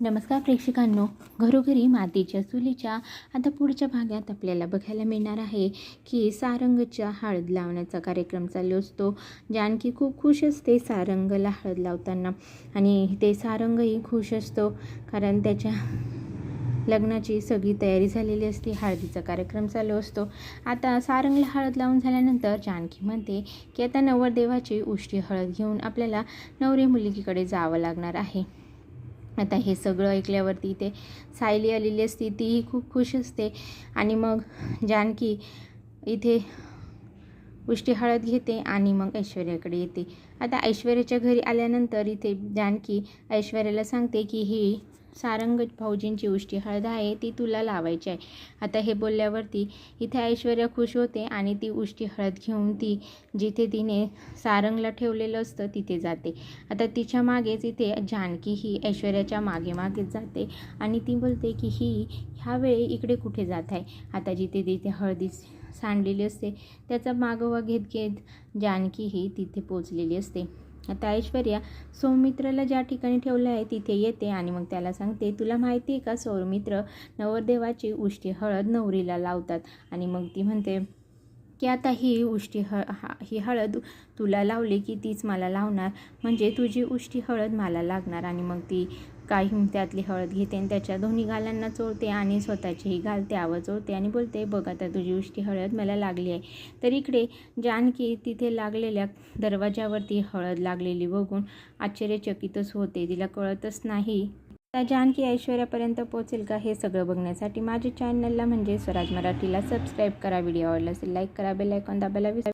नमस्कार प्रेक्षकांनो. घरोघरी मातीच्या चुलीच्या आता पुढच्या भागात आपल्याला बघायला मिळणार आहे की सारंगच्या हळद लावण्याचा कार्यक्रम चालू असतो. जानकी खूप खुश असते सारंगला हळद लावताना. आणि ते सारंगही खुश असतो कारण त्याच्या लग्नाची सगळी तयारी झालेली असते हळदीचा कार्यक्रम चालू असतो. आता सारंगला हळद लावून झाल्यानंतर जानकी म्हणते की आता नवरदेवाची उष्टी हळद घेऊन आपल्याला नवरी मुलगीकडे जावं लागणार आहे. आता हे सगळं ऐकल्यावरती ते सायली आलेली असती तीही खूप खुश असते. आणि मग जानकी इथे उष्टी हळद घेते आणि मग ऐश्वर्याकडे येते. आता ऐश्वर्याच्या घरी आल्यानंतर इथे जानकी ऐश्वर्याला सांगते की ही सारंग भाऊजींची उष्टी हळद आहे ती तुला लावायची आहे. आता हे बोलल्यावरती इथे ऐश्वर्या खुश होते आणि ती उष्टी हळद घेऊन ती जिथे तिने सारंगला ठेवलेलं असतं तिथे जाते. आता तिच्या मागेच इथे जानकी ही ऐश्वर्याच्या मागे मागेच जाते आणि ती बोलते की ही ह्यावेळी इकडे कुठे जात आहे? आता जिथे तिथे हळदी सांडलेली असते त्याचा मागोवा घेत घेत जानकी ही तिथे पोचलेली असते. आता ऐश्वर्या सौमित्रला ज्या ठिकाणी ठेवलं आहे तिथे येते आणि मग त्याला सांगते तुला माहिती आहे का सौमित्र नवरदेवाची उष्टी हळद नवरीला लावतात. आणि मग ती म्हणते की आता ही उष्टी हळ हा ही हळद तुला लावली की तीच मला लावणार म्हणजे तुझी उष्टी हळद मला लागणार. आणि मग ती काही त्यातली हळद घेते आणि त्याच्या दोन्ही गालांना चोळते आणि स्वतःचीही घालते आवाज चोळते आणि बोलते बघ आता तुझी उष्टी हळद मला लागली आहे. तर इकडे जानकी तिथे लागलेल्या दरवाजावरती हळद लागलेली बघून आश्चर्यचकितच होते. तिला कळतच नाही. आता जानकी ऐश्वर्यापर्यंत पोहोचेल का हे सगळं बघण्यासाठी माझ्या चॅनलला म्हणजे स्वराज मराठीला सबस्क्राईब करा. व्हिडिओ आवडला असेल लाईक करा. बेल आयकॉन दाबायला विसरा